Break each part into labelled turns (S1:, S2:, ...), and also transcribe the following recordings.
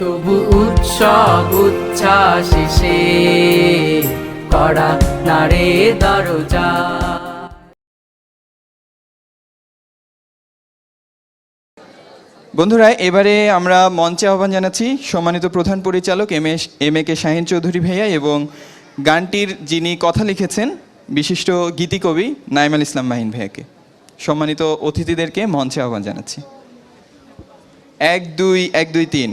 S1: তবু উৎসব উচ্ছ্বাসে করা নারে দরজা।
S2: বন্ধুরা, এবারে আমরা মঞ্চে আহ্বান জানাচ্ছি সম্মানিত প্রধান পরিচালক M S M A K Shahin Chowdhury ভাইয়া এবং গানটির যিনি কথা লিখেছেন, বিশিষ্ট গীতিকবি নাইমাল ইসলাম মাহিন ভাইয়াকে। সম্মানিত অতিথিদেরকে মঞ্চে আহ্বান জানাচ্ছি। এক দুই এক দুই তিন।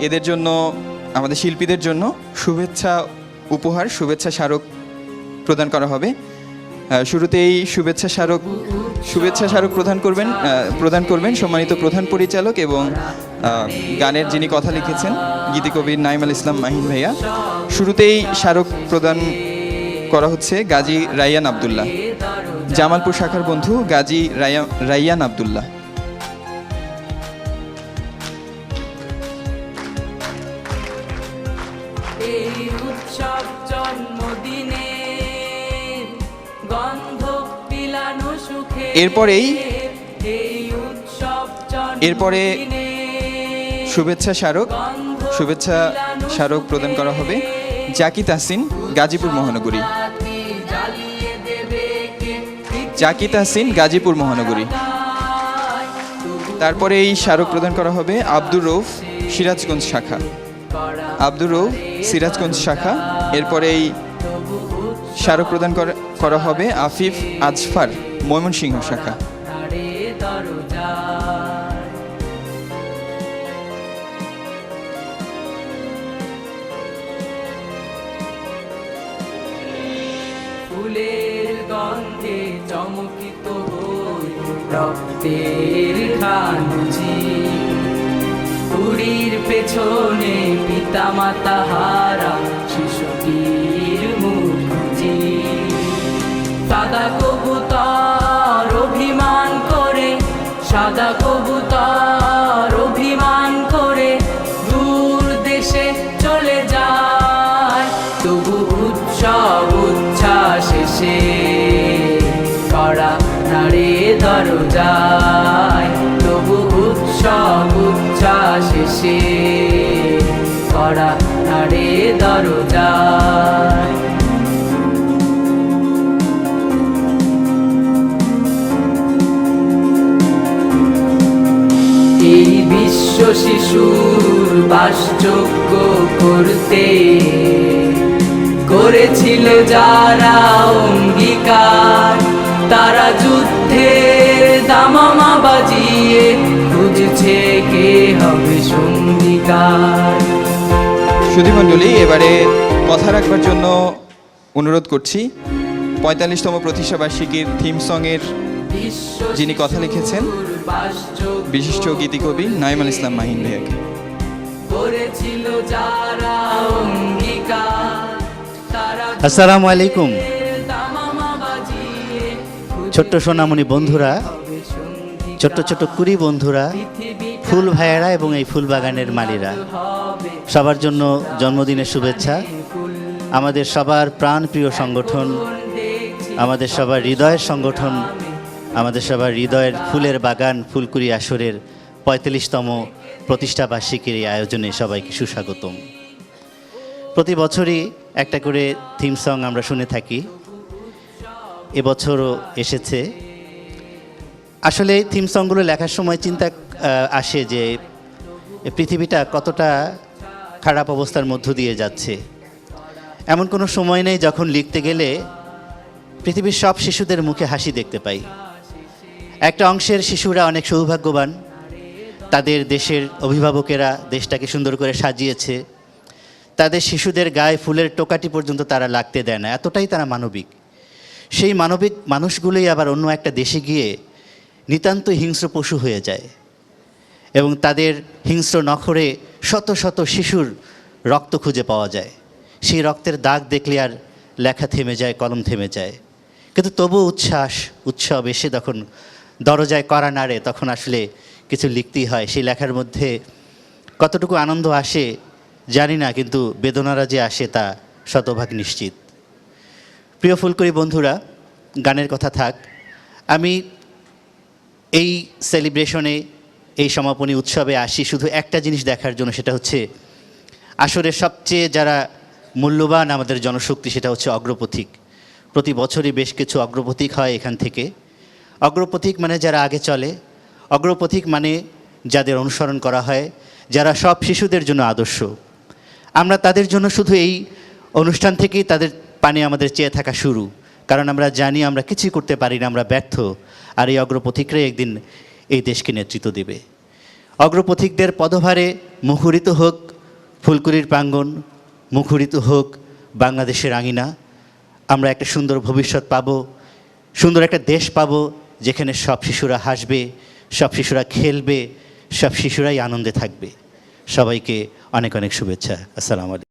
S2: এদের জন্য, আমাদের শিল্পীদের জন্য শুভেচ্ছা উপহার, শুভেচ্ছা স্মারক প্রদান করা হবে। শুরুতেই শুভেচ্ছা স্মারক শুভেচ্ছা স্মারক প্রদান করবেন প্রদান করবেন সম্মানিত প্রধান পরিচালক এবং গানের যিনি কথা লিখেছেন গীতিকবি নাইমাল ইসলাম মাহিন ভাইয়া। শুরুতেই স্মারক প্রদান করা হচ্ছে গাজী রাইয়ান আবদুল্লাহ। জামালপুর শাখার বন্ধু গাজী রায়া- রাইয়ান আবদুল্লাহ।
S1: এই উৎসব জন্মদিনে গন্ধ বিলানো সুখে
S2: এরপরেই এরপরে শুভেচ্ছা স্মারক শুভেচ্ছা স্মারক প্রদান করা হবে জাকি তাহসিন গাজীপুর মহানগরী। জাকি তাহসিন গাজীপুর মহানগরী। তারপরে এই স্মারক প্রদান করা হবে আব্দুর রৌফ সিরাজগঞ্জ শাখা। আব্দুর রৌফ সিরাজগঞ্জ শাখা। এরপরে এই স্মারক প্রদান করা- হবে আফিফ আজফার ময়মনসিংহ শাখা।
S1: চমকিত রক্তের খানুজি পুরীর পেছনে পিতা মাতা হারা শিশুটির মুখজি দাদা উচ্ছ্বাসে করা নারে দরজায়। এই বিশ্ব শিশুর বাসযোগ্য করতে করেছিল যারা অঙ্গীকার, তারা যুদ্ধের দামামা বাজিয়ে খুঁজছে কে হবে সঙ্গীকার
S2: সুধীমণ্ডলী এবারে কথা রাখবার জন্য অনুরোধ করছি। পঁয়তাল্লিশতম প্রতিষ্ঠাবার্ষিকীর থিম সঙের
S1: বিশ্ব
S2: যিনি কথা লিখেছেন বিশিষ্ট গীতিকবি নাইমাল ইসলাম মাহিন ভাইয়াকে।
S3: আসসালামু আলাইকুম। ছোট্ট সোনামণি বন্ধুরা। ছোট্ট ছোট্ট কুড়ি বন্ধুরা, ফুল ভাইয়েরা এবং এই ফুল বাগানের মালিরা। সবার জন্য জন্মদিনের শুভেচ্ছা। আমাদের সবার প্রাণপ্রিয় সংগঠন, আমাদের সবার হৃদয়ের সংগঠন, আমাদের সবার হৃদয়ের ফুলের বাগান, ফুলকুড়ি আসরের পঁয়তাল্লিশতম প্রতিষ্ঠাবার্ষিকীর এই আয়োজনে সবাইকে সুস্বাগতম। প্রতি বছরই একটা করে থিম সং আমরা শুনে থাকি। এবছরও এসেছে। আসলে থিম সংগুলো লেখার সময় চিন্তা আসে যে পৃথিবীটা কতটা খারাপ অবস্থার মধ্য দিয়ে যাচ্ছে। এমন কোনো সময় নেই যখন লিখতে গেলে পৃথিবীর সব শিশুদের মুখে হাসি দেখতে পাই। একটা অংশের শিশুরা অনেক সৌভাগ্যবান, তাদের দেশের অভিভাবকেরা দেশটাকে সুন্দর করে সাজিয়েছে, তাদের শিশুদের গায়ে ফুলের টোকাটি পর্যন্ত তারা লাগতে দেয় না, এতটাই তারা মানবিক। সেই মানবিক মানুষগুলোই আবার অন্য একটা দেশে গিয়ে নিতান্ত হিংস্র পশু হয়ে যায় এবং তাদের হিংস্র নখরে শত শত শিশুর রক্ত খুঁজে পাওয়া যায়। সেই রক্তের দাগ দেখলে আর লেখা থেমে যায়, কলম থেমে যায়। কিন্তু তবু উচ্ছ্বাস, উৎসব এসে তখন দরজায় করা নাড়ে, তখন আসলে কিছু লিখতেই হয়। সেই লেখার মধ্যে কতটুকু আনন্দ আসে জানি না, কিন্তু বেদনারা যে আসে তা শতভাগ নিশ্চিত। প্রিয় ফুলকরি বন্ধুরা, গানের কথা থাক, আমি এই সেলিব্রেশনে এই সমাপনী উৎসবে আসি। শুধু একটা জিনিস দেখার জন্য, সেটা হচ্ছে আসলে সবচেয়ে যারা মূল্যবান আমাদের জনশক্তি, সেটা হচ্ছে অগ্রপথিক। প্রতি বছরই বেশ কিছু অগ্রপথিক হয় এখান থেকে। অগ্রপথিক মানে যারা আগে চলে। অগ্রপথিক মানে যাদের অনুসরণ করা হয়, যারা সব শিশুদের জন্য আদর্শ। আমরা তাদের জন্য শুধু এই অনুষ্ঠান থেকেই তাদের পানে আমাদের চেয়ে থাকা শুরু। কারণ আমরা জানি আমরা কিছুই করতে পারি না, আমরা ব্যর্থ। আর এই অগ্রপথিকরাই একদিন এই দেশকে নেতৃত্ব দেবে। অগ্রপথিকদের পদভারে মুখরিত হোক ফুলকুরির প্রাঙ্গণ, মুখরিত হোক বাংলাদেশের আঙিনা, আমরা একটা সুন্দর ভবিষ্যৎ পাবো, সুন্দর একটা দেশ পাব, যেখানে সব শিশুরা হাসবে, সব শিশুরা খেলবে, সব শিশুরাই আনন্দে থাকবে। সবাইকে অনেক অনেক শুভেচ্ছা। আসসালামু আলাইকুম।